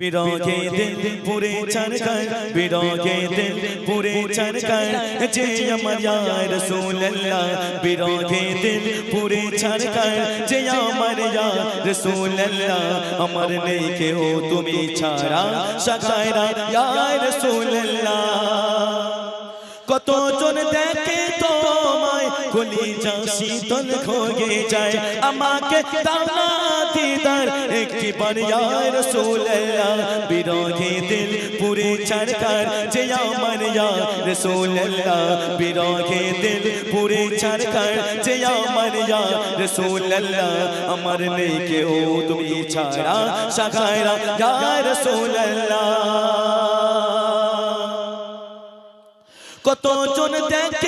বিরগে দিল পুরে চরকার বিরগে দিল পুরে চরকার যে আমার ইয়া রাসূলুল্লাহ বিরগে দিল পুরে চরকার যে আমার ইয়া রাসূলুল্লাহ আমার নেই কেউ তুমি ছাড়া সাকায়রা ইয়া রাসূলুল্লাহ কত জন দেখে তোমায় কলিজা শীতল খোগে যায় আমাকে দানা দিদার একটি বার ইয়া রাসূলুল্লাহ বিরহে দিল পুরে চরকার যে আমার ইয়া রাসূলুল্লাহ বিরহে দিল পুরে চরকার যে আমার ইয়া রাসূলুল্লাহ আমার নেই কেউ তুমি ছাড়া সাকায়রা ইয়া রাসূলুল্লাহ কত জন দেখে তোমায়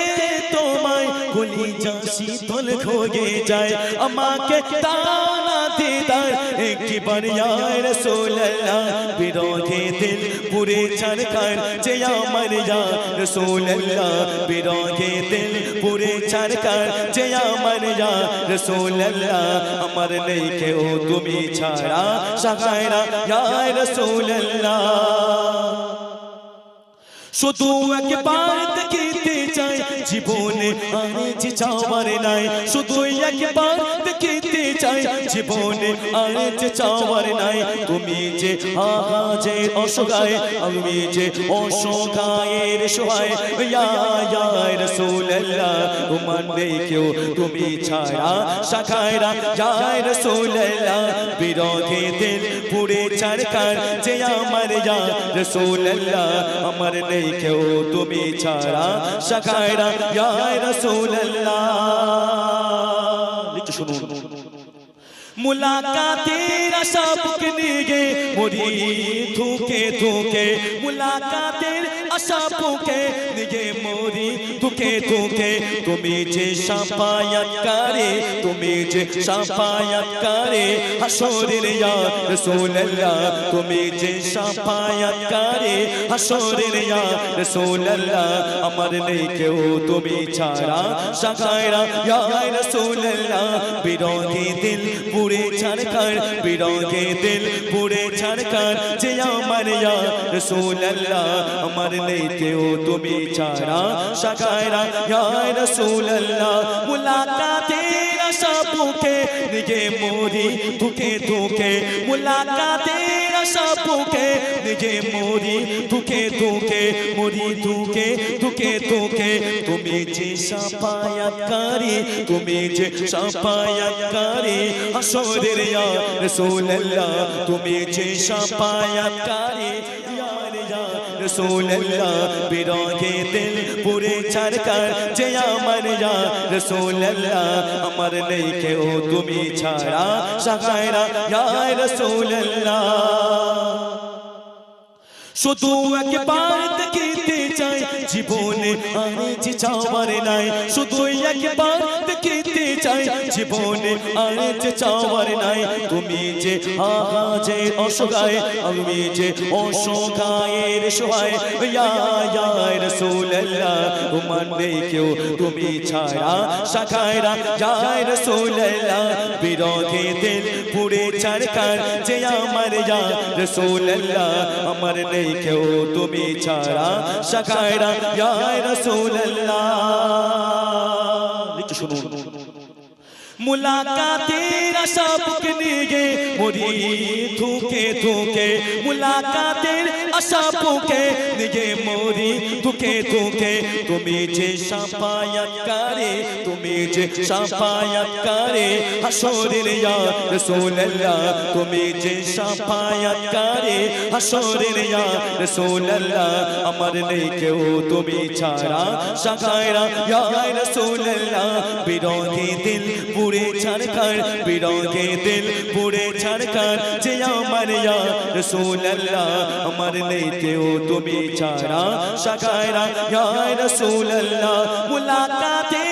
গুলি যা শীতল খোগে যায় আমাকে তানা দিদার একটি বার ইয়া রাসূলুল্লাহ বিরহে দিল পুরে চরকার যে আমার ইয়া রাসূলুল্লাহ বিরহে দিল পুরে চরকার যে আমার ইয়া রাসূলুল্লাহ আমার নেই কেউ তুমি ছাড়া সাগায়রা ইয়া রাসূলুল্লাহ শুধু একবার দেখিতে চাই জীবনে আজ চাওয়ার নাই শুধু একবার দেখিতে চাই জীবনে আজ চাওয়ার নাই, তুমি যে আজে অসগায় আমি যে অসগায়ের সহায়, ইয়া ইয়া রাসূলুল্লাহ তোমার নেই কেউ, তুমি ছাড়া শাখায়রা ইয়া রাসূলুল্লাহ। বিরহে দিল পুরে চরকার যে আমার ইয়া রাসূলুল্লাহ, আমার নেই কেউ, তুমি ছাড়া। শাখায়রা ইয়া রাসূলুল্লাহ। লিখে শুনুন। মুলাকাতের আশা নিয়ে মরি ধুকে ধুকে মুলাকাতের নিয়ে মরি ধুকে ধুকে তুমি যে সাফায়াত করে তুমি যে সাফায়াত করে হাসরের ইয়া রাসূলুল্লাহ, তুমি যে সাফায়াত করে হাসরের ইয়া রাসূলুল্লাহ, আমার নেই কেউ তুমি ছাড়া। সাগায়রা, ইয়া রাসূলুল্লাহ, বিরোধী দিল পুরে ছাড়কার বিরোধী দিল পুরে ছাড়কার যে আমার ইয়া রাসূলুল্লাহ, আমার নেই কেউ তুমি ছাড়া। সাগায়রা ইয়া রাসূলুল্লাহ, মুলাকাতের আশা বুকে নিগে মরি ধুকে ধুকে, মুলাকাতের আশা বুকে নিগে মরি ধুকে ধুকে মরি ধুকে ধুকে ধুকে। তুমি যে সাফায়াতকারী, তুমি যে সাফায়াতকারী, হাসরের ইয়া রাসূলুল্লাহ, তুমি যে সাফায়াতকারী ইয়া রাসূলুল্লাহ দিল পুরে চরকার যে আমার ইয়া রাসূলুল্লাহ আমার নেই কেউ তুমি ছাড়া। সাগায়রা ইয়া রাসূলুল্লাহ শুধু একবার দেখিতে চাই, জীবনে আজ চাওয়ার নাই। শুধু একবার দেখিতে চাই জীবনে আজ চাওয়ার নাই। তুমি যে আজে অসগায়, আমি যে অসগায়ের সহায়, ইয়া ইয়া তোমার নেই কেউ। তুমি ছাড়া শাখায়রা যায় রাসূলুল্লাহ। বিরোধী দিল পুরে চরকার যে আমার ইয়া রাসূলুল্লাহ, আমার নেই কেউ। তুমি ছাড়া শাখায়রা ইয়া রাসূলুল্লাহ। মুলাকাতের আশা বুক নিয়ে মরি ধুকে ধুকে, মুলাকাতের আশা বুকে নিয়ে মরি ধুকে ধুকে। তুমি যে সাফায়াত করে তুমি যে সাফায়াত করে হাসরের ইয়া রাসূলুল্লাহ। তুমি যে সাফায়াত করে হাসরের ইয়া রাসূলুল্লাহ। আমার নেই কেউ তুমি ছাড়া শাখায়রা ইয়া রাসূলুল্লাহ। বিরোধী দিল পুরে ছাড়কার বিরোধী দিল পুরে ছাড়কার যে আমার ইয়া রাসূলুল্লাহ। আমার নেই কেউ তুমি ছাড়া। শাখায়রা ইয়া রাসূলুল্লাহ মুলাকাতের আশা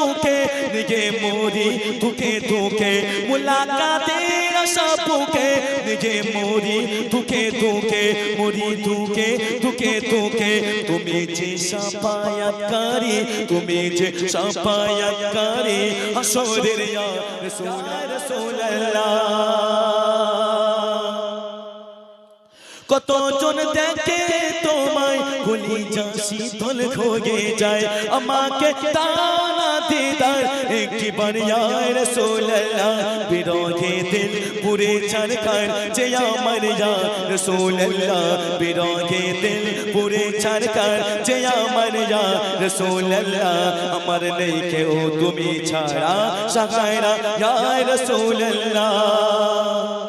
বুকে নিগে মরি ধুকে ধুকে মুলাকাতের বুকে নিগে মরি ধুকে ধুকে মরি ধুকে ধুকে ধুকে তুমি যে সাফায়াতকারী, তুমি যে সাফায়াতকারী। হাসরের ইয়া রাসূল কতজন দেখে তোমায় গুলি যা শীতল খোগে যায়। আমাকে তানা দিদার, একটি বারিয়ার সোল্লাহ বিরোধে দিল পুরে ছাড়কার যে আমার ইয়া রসুল্লাহ বিরোধে দিল পুরে ছাড়কার যে আমার ইয়া রসুল্লাহ আমার নেই কেউ তুমি ছাড়া সাগায়রা ইয়া রসুল্লাহ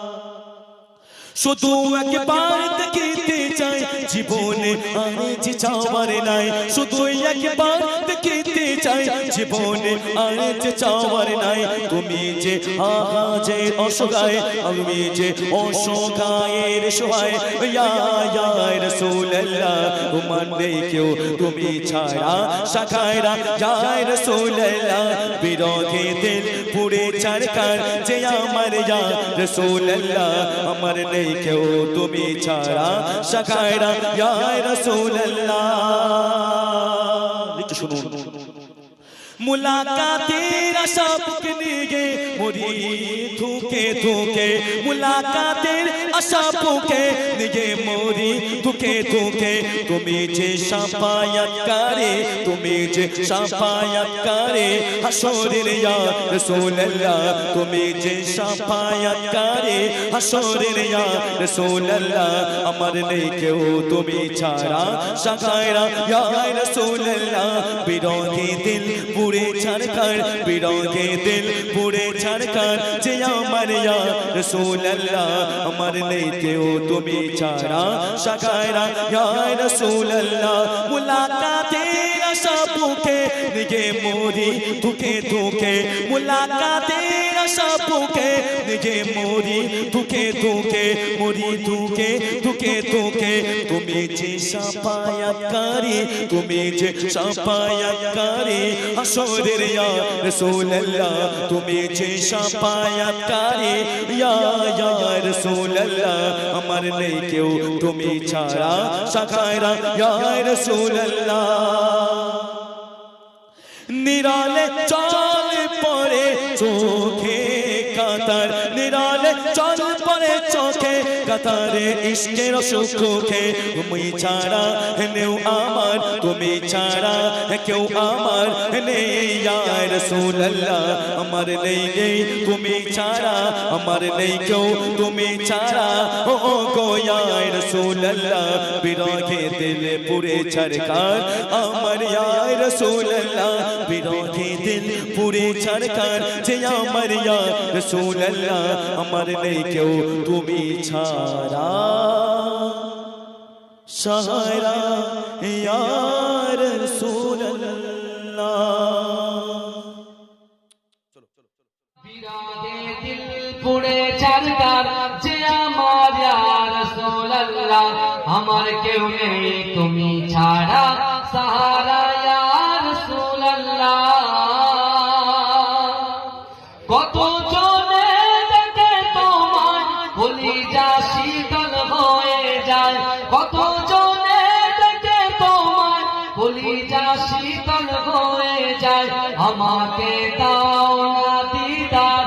শুধু একবার দেখিতে চাই জীবনে আজ চাওয়ার নাই। শুধু একবার দেখিতে চাই জীবনে আজ চাওয়ার নাই। তুমি যে আজে অসগায়, আমি যে অসগায়ের সোহায়, ইয়া ইয়া রাসূলুল্লাহ, তোমার নেই কেউ। তুমি ছাড়া শাখায়রা ইয়া রাসূলুল্লাহ, বিরোধে দিল পুরে চারকার যে আমার ইয়া রাসূলুল্লাহ, আমার নেই কেউ। তুমি ছাড়া শাখায়রা ইয়া রাসূলুল্লাহ। একটু শুনুন। মুলাকাতের আশা বুকে নিয়ে মরি ধুকে ধুকে, মুলাকাতের আশা বুকে নিয়ে মরি ধুকে ধুকে। তুমি যে সাফায়াত করে তুমি যে সাফায়াত করে হাসরের ইয়া রাসূলুল্লাহ। তুমি যে সাফায়াত করে হাসরের ইয়া রাসূলুল্লাহ। আমার নেই কেউ তুমি ছাড়া শাখায়রা ইয়া রাসূলুল্লাহ। বিরোধী দিল পুরে ছাড়কার বিরোধী দিল পুরে ছাড়কার যে আমার ইয়া রাসূলুল্লাহ, আমার নেই কেউ তুমি ছাড়া। শাখায়রা ইয়া রাসূলুল্লাহ, মুলাকাতের আশা বুকে নিগে মরি, ধুকে ধুকে, মুলাকাতের আশা বুকে নিগে মরি ধুকে ধুকে মরি ধুকে ধুকে ধুকে তুমি যে সাফায়াতকারী তুমি যে সাফায়াতকারী হাসরের ইয়া রাসূলুল্লাহ তুমি যে সাফায়াতকারী ইয়া ইয়া রাসূলুল্লাহ আমার নেই কেউ তুমি ছাড়া শাখায়রা ইয়া রাসূলুল্লাহ নিরালে চল পরে চোখে কাতারে ইশকের সুখে তুমি ছাড়া নেও আমার, তুমি ছাড়া কেউ আমার নেই। ইয়া রাসূলুল্লাহ, আমার নেই নেই তুমি ছাড়া, আমার নেই কেউ, তুমি ছাড়া। ও গো, ইয়া রাসূলুল্লাহ বিরহে দিল পুরে ছরকার আমার ইয়া রাসূলুল্লাহ বিরহে দিল পুরে ছরকার যে আমার ইয়া রাসূলুল্লাহ, আমার নেই কেউ, তুমি ছাড়া। ইয়া রাসূলুল্লাহ। বিরাগে দিল পুড়ে চারকার যে আমার রাসূলুল্লাহ। আমার কেউ নেই তুমি ছাড়া, সাহারা যায় কত জনে দেখে তোমার যা শীতল হয়ে যায়। আমাকে দাও না দিদার।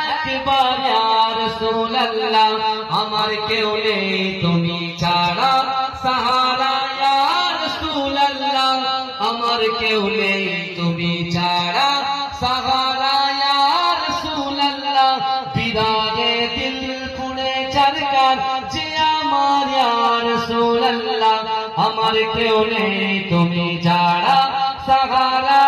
একবার আর সোল্লাহ আমার কেউ নেই তুমি। আমার কেউ নেই, তুমি ছাড়া সাহারা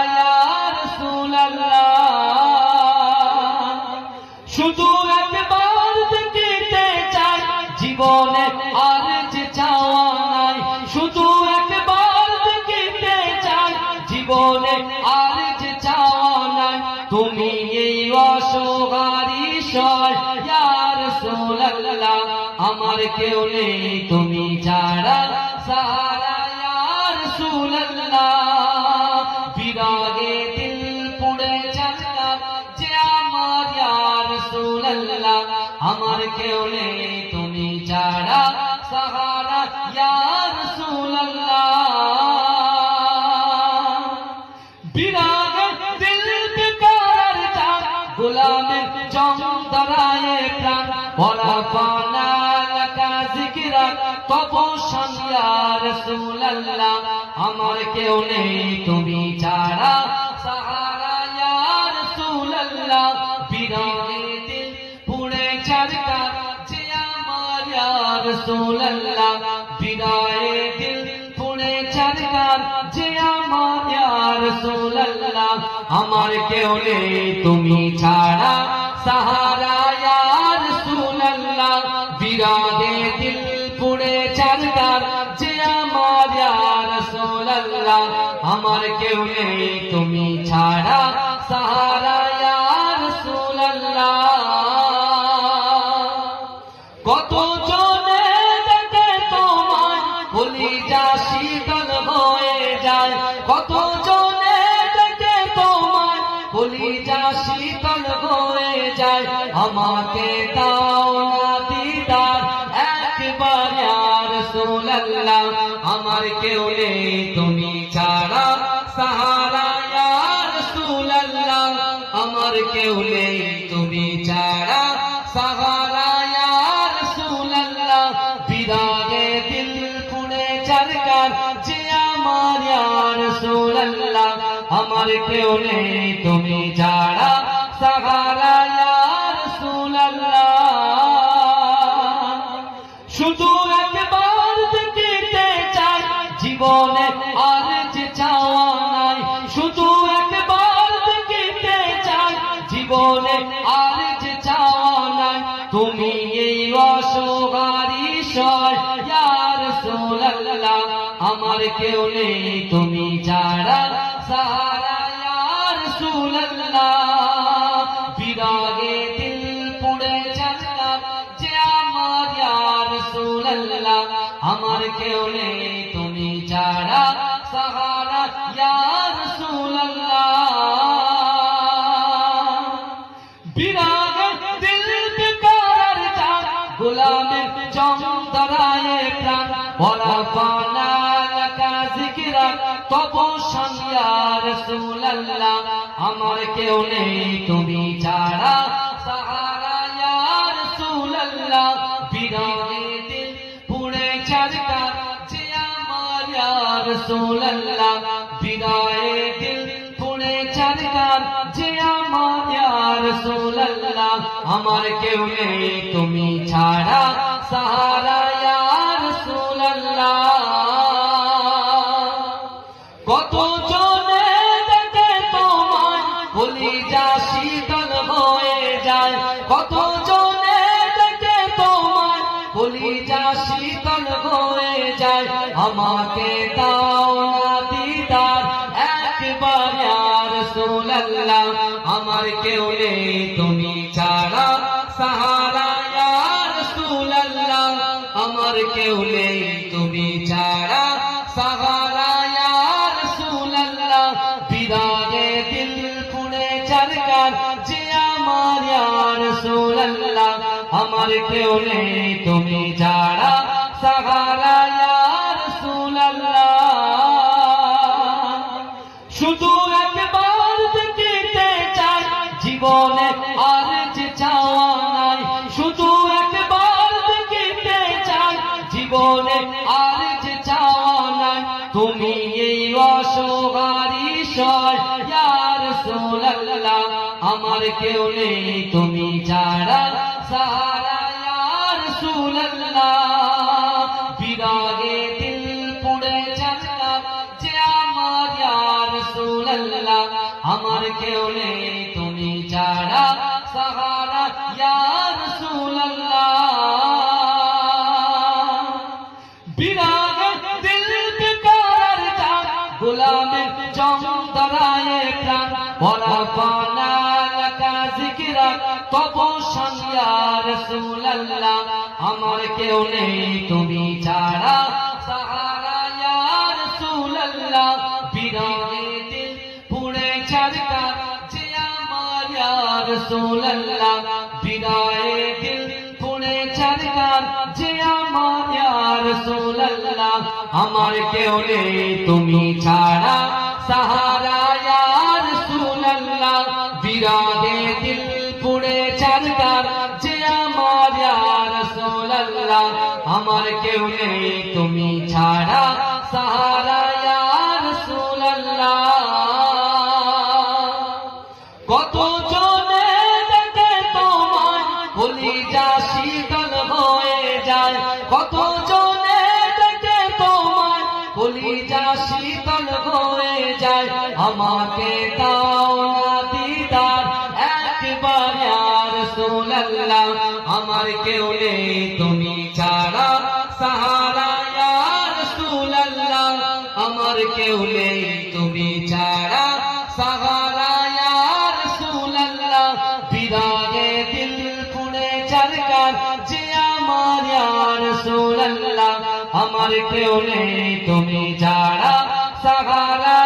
শুধু একবার দেখিতে চাই, জীবনে আর যে চাওয়া নাই। শুধু একবার দেখিতে চাই, জীবনে আর যে চাওয়া নাই। তুমি এই অসহারি সয়, ইয়ার আমার কেউ নেই, তুমি ছাড়া সাহারা সোল্লাহ বিরাগে দিল পুড়ে চাচা যে আমার রসুল আমার কেউ নেই। ইয়া রাসূলুল্লাহ আমার কেউ নেই তুমি ছাড়া সাহারা ইয়া রাসূলুল্লাহ বিরাগে দিল পুড়ে চরকার যে আমার ইয়া রাসূলুল্লাহ বিরাগে দিল পুড়ে চরকার যে আমার ইয়া রাসূলুল্লাহ আমার কেউ নেই তুমি ছাড়া সাহারা ইয়া রাসূলুল্লাহ কেউ নেই, তুমি ছাড়া সাহারা কত জনে দেখে তোমায় বলি যা শীতল হয়ে যায়। কত জনে দেখে তোমায় বলি যা শীতল হয়ে যায়। আমাকে দাও না দিদার, একবার আর সোল্লাহ আমার কেউ নেই, তুমি আমার কেউ নেই, তুমি ছাড়া সাহারা শুধু একবার দেখিতে চাই, জীবনে আর যে চাওয়া নাই। শুধু একবার দেখিতে চাই, জীবনে আর যে চাওয়া নাই। তুমি এই অসহারি সোল্লাহ আমার কেউ নেই আমার কেউ নেই, তুমি ছাড়া সাহারা ইয়ার সোল্লাহ বিরাগে দিল বেকার চান গোলামের জমদরায়ে প্রাণ। ওরা পানা লাকা জিকিরা তপস্যান ইয়া রাসূলুল্লাহ। আমার কেউ নেই, তুমি ছাড়া আমার কেউ নেই, তুমি ছাড়া সাহারা কত জনে দেখে তোমায় বলি যা শীতল হয়ে যায় কত জনে দেখে তোমায় বলি যা শীতল আমাকে দাও না দিদার, একবার আর সোল্লাহ আমার কেউ নেই তুমি ছাড়া। সাহারা ইয়ার সোল্লাহ আমার কেউ নেই তুমি ছাড়া। সাহারা সোল্লাহ বিরাগে দিল পুড়ে চরকার, যে আমার ইয়ার সোল্লাহ আমার কেউ নেই কেউ নেই তুমি জিকিরা তপস্যান ইয়া রাসূলুল্লাহ, আমার কেউ নেই তুমি ছাড়া। আমার আমার কেউ নেই তুমি ছাড়া। সাহারা আমার কেউ নেই তুমি ছাড়া সাহারা কত জনে দেখে তোমায় কলিজা শীতল হয়ে যায় কত জনে দেখে তোমায় কলিজা শীতল হয়ে যায় আমাকে দাও দিদার একবার আমার কেউ নেই তুমি আমার কেউ নেই, তুমি ছাড়া সাহারা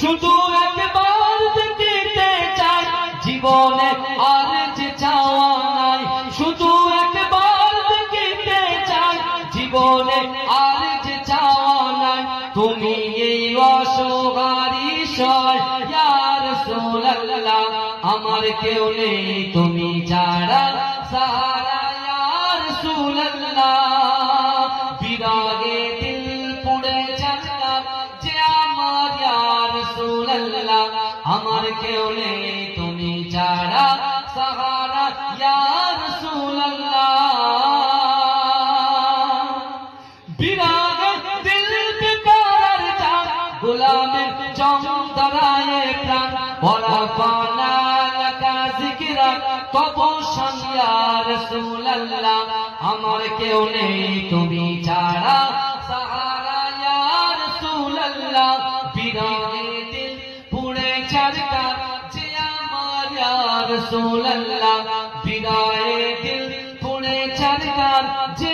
শুধু একবার দেখিতে চাই, জীবনে আর যে চাওয়া নাই। শুধু একবার দেখিতে চাই, জীবনে আর যে চাওয়া নাই। তুমি এই অসহারি সয়, ইয়ার আমার কেউ নেই, তুমি ছাড়া সাহারা ইয়ার সোল্লাহ বিরাগে দিল পুড়ে যাচ্ছা যে আমার কেউ নেই। তুমি ছাড়া সাহারা ইয়ার সোল্লাহ বিরাগ দিল বেকার যান গোলামের চমদরায়ে প্রাণ ওরা পানা রাসূলুল্লাহ, আমার কেউ নেই, তুমি ছাড়া। সাহারা ইয়া ইয়া রাসূলুল্লাহ বিরাগে দিল পুড়ে চরকার যে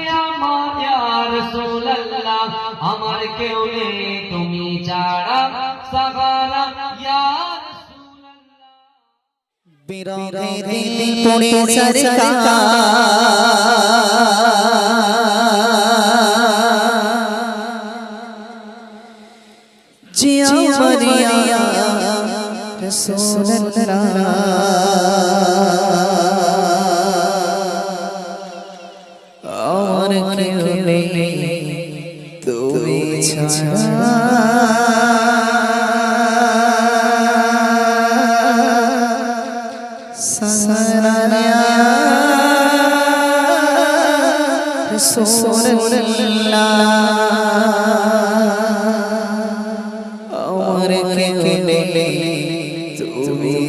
আমার কেউ নেই, তুমি ছাড়া। সাহারা সরকার জিয়া মরিয়া রসূলুল্লাহ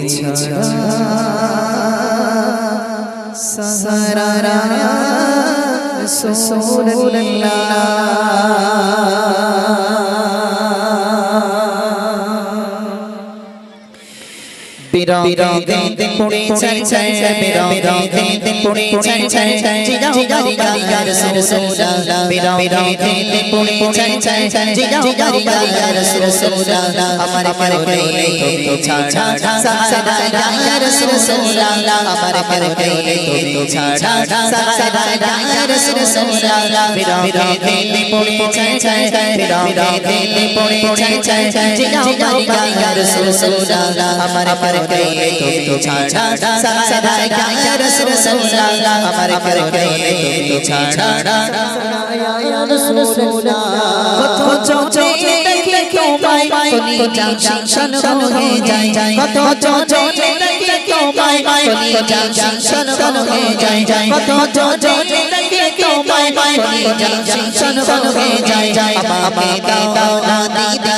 ছাড়া সারা বিরোধে পুড়ে চাই বিরোধে পুড়ে চাই জিগাও গারি গারি গার সুরসুরা বিরোধে পুড়ে চাই জিগাও গারি গারি গার সুরসুরা আমার আমার কইলে তো ছাড়া সারা গার সুরসুরা আমার আমার কইলে তো ছাড়া সারা গার সুরসুরা বিরোধে পুড়ে চাই বিরোধে পুড়ে চাই জিগাও গারি গারি গার সুরসুরা আমার আমার কইলে তো ছাড়া সারা গার সুরসুরা আমার আমার কইলে ছাড়া কত চোখে দেখে কেউ কোনি জাংশন হয়ে যায় কত চোখে দেখে কেউ কোনি জাংশন হয়ে যায় কত চোখে পাই কোনি জাংশন হয়ে যায় আমাকে দাও আমাকে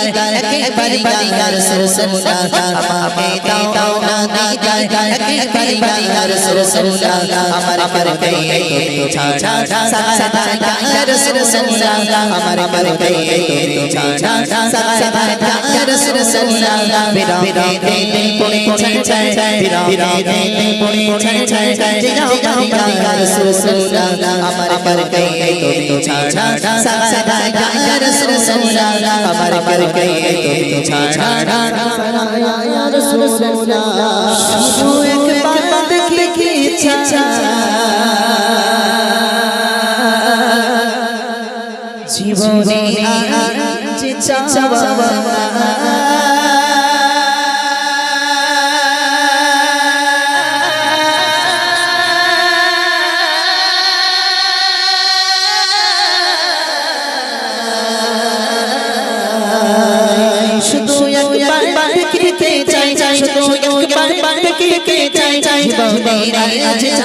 দাও না দিদার একবার বাড়িয়ার সুরসুলা আমার আমার কইলে তো ছাড়া সাদা গায়ের সুরসুলা আমার আমার কইলে তো ছাড়া সাদা গায়ের সুরসুলা বিরা বিরা দিল পড়ে ছাই ছাই বিরা বিরা দিল পড়ে ছাই ছাই জিগাও গায়ের সুরসুলা আমার আমার কইলে তো ছাড়া সাদা গায়ের সুরসুলা আমার আমার কইলে তো ছাড়া শুধু একবার দেখি ইচ্ছা জীবনে আজ চাওয়া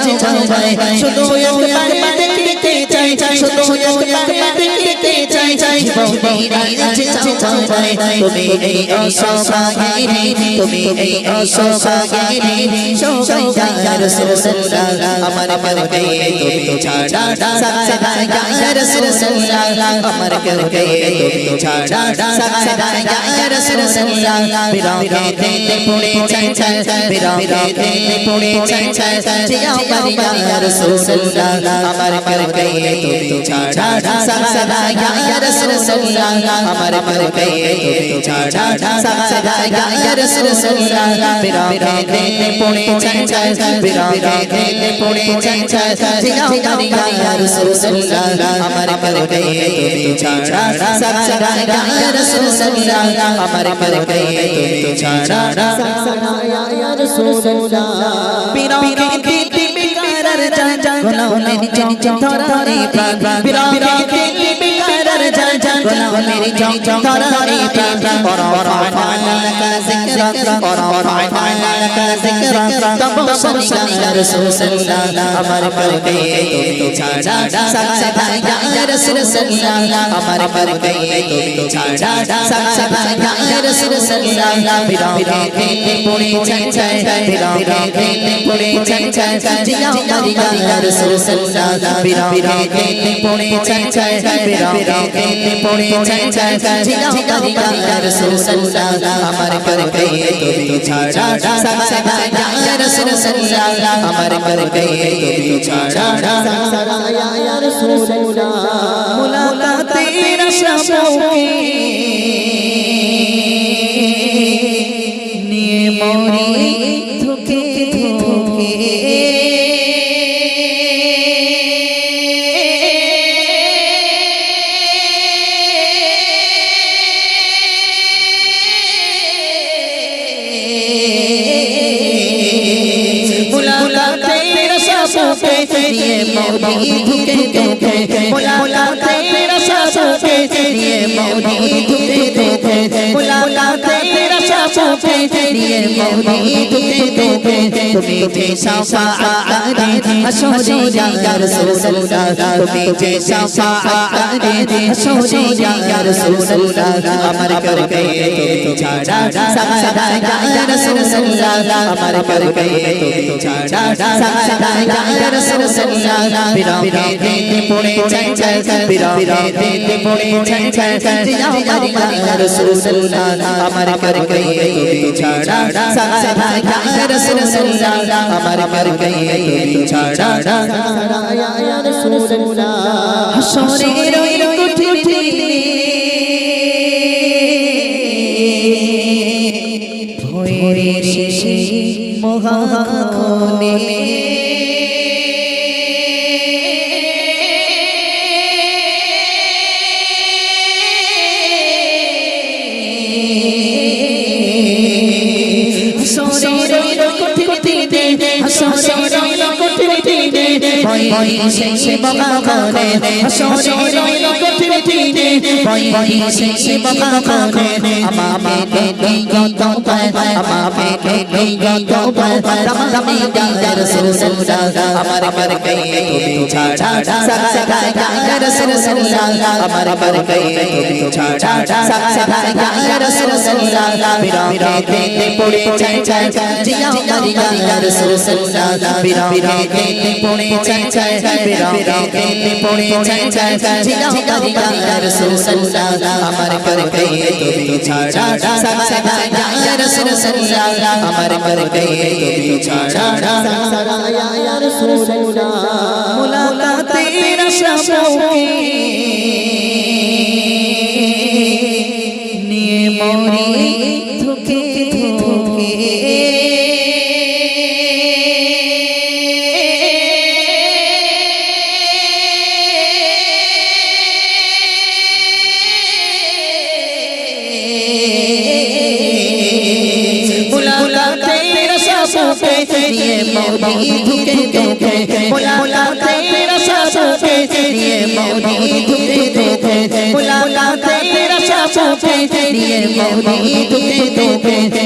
নাই আছে চাও ভাই তুমি এই অসহায় তুমি এই অসহায় সহায় রাসূলুল্লাহ আমার করকে তুমি ছাড়া সাদা রাসূলুল্লাহ আমার করকে তুমি ছাড়া সাদা রাসূলুল্লাহ বিরাগে তে পড়ে আমার করকে তুমি ছাড়া আমার করকে তুমি ছাড়া চাই চাই বিরাগে তে পড়ে চাই চাই জিয়া পারিয়া রাসূলুল্লাহ আমার করকে তুমি ছাড়া সাদা রাসূলুল্লাহ আমার করকে তুমি ছাড়া قلوب من جم جم ترى ريبا ورفعنا لك ذكرا ذکر رفعنا لك ذکر تبصر يا رسول الله امر پر گئے تو چھاڑا سکتا یا رسول اللہ امر پر گئے تو چھاڑا سکتا یا رسول اللہ بلا کے پوری چنچن بلا کے پوری چنچن جیا مریا یا رسول اللہ بلا کے پوری چنچن بلا کے پوری چنچن جیا مریا یا رسول اللہ امر پر করকে তুমি ছাড়া সাদা ইয়া রাসূলুল্লাহ আমার তুমি ছাড়া মুলাকাতের আশাকে নিয়ে তুমি যে সাফাআতে হাসরে ইয়া রাসূলুল্লাহ তুমি যে সাফাআতে হাসরে ইয়া রাসূলুল্লাহ আমার করকে তুমি ছাড়া সাদা ইয়া আমার করকে তুমি ছাড়া হাসরে ওই সেই বাবা করে ইয়া ইয়া ইয়া পড়ে ইয়া ইয়া রাসূলুল্লাহ আমার করকে তুমি ছাড়া সাদা ইয়া রাসূলুল্লাহ আমার করকে তুমি ছাড়া মুলাকাতের আশাকে নিয়ে মুলাকাতের আশাকে নিয়ে মরি ধুকে ধুকে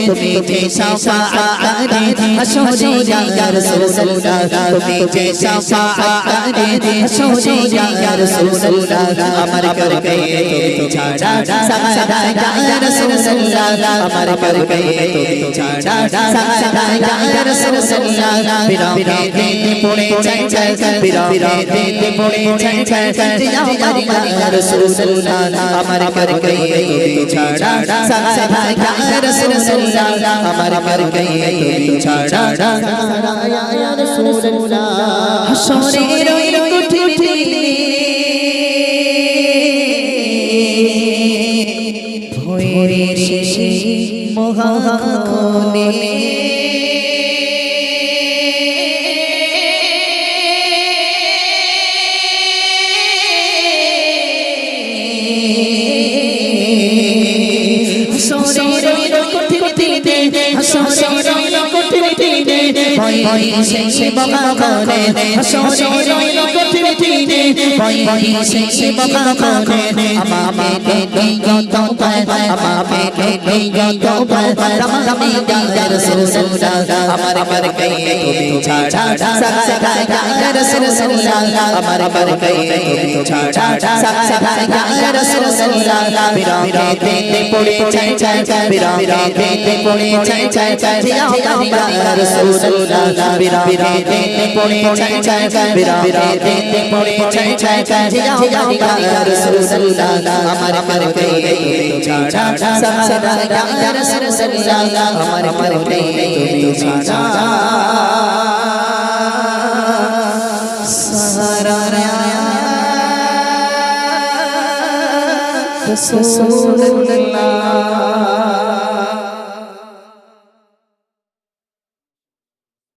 তুমি যে শাফাআত হাসরে ইয়া রাসূলুল্লাহ। তুমি যে শাফাআত হাসরে ইয়া রাসূলুল্লাহ। আমার করকে তুমি ছাড়া সাদা ইয়া রাসূলুল্লাহ। আমার করকে তুমি ছাড়া সাদা ইয়া রাসূলুল্লাহ। বিরাতে পড়ে চাই চাই বিরাতে পড়ে চাই চাই ইয়া ইয়া রাসূলুল্লাহ। আমার করকে তুমি ছাড়া সাদা ইয়া রাসূলুল্লাহ। আমার করকে তুমি ছাড়া ইয়া রাসূলুল্লাহ হাসরের ওই কুঠিতে ভয়ের শেষে মহাখনে ভয় শেষে মহাখনে হাসরের কুঠিতে ভয় শেষে মহাখনে আমাকে নিয়ত পায় আমাকে নিয়ত পায় রামে ইয়া রাসূলুল্লাহ আমার আমার কে তুমি ছাড়া সাদা ইয়া রাসূলুল্লাহ আমার আমার কে তুমি ছাড়া সাদা ইয়া রাসূলুল্লাহ বিরাতে পড়ে চাই চাই বিরাতে পড়ে চাই চাই চাই ইয়া রাসূলুল্লাহ বিরাতে পড়ে চাই চাই বিরাতে পড়ে চাই চাই চাই ইয়া রাসূলুল্লাহ আমার আমার কে ছাড়া সাদা ইয়া রাসূলুল্লাহ আমার আমার কে তুমি ছাড়া সারা রাসূলুল্লাহ